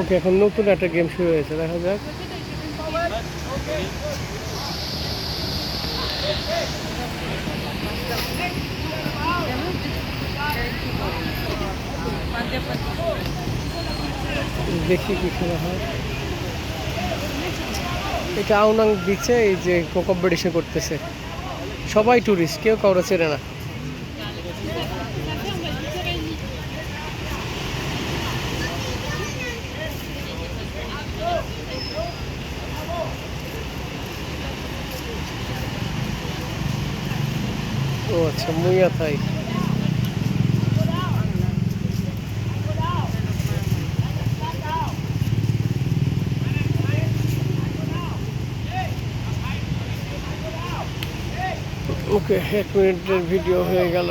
ওকে, এখন নতুন একটা গেম শুরু হয়েছে, দেখা যাক। দেখি কি খেলা হয়। এটা আউনাং বিচে এই যে কম্পিটিশন করতেছে। সবাই টুরিস্ট কেউ কারও চেনে না। ও আচ্ছা মুইয়া থাই ওকে এক মিনিটের ভিডিও হয়ে গেল।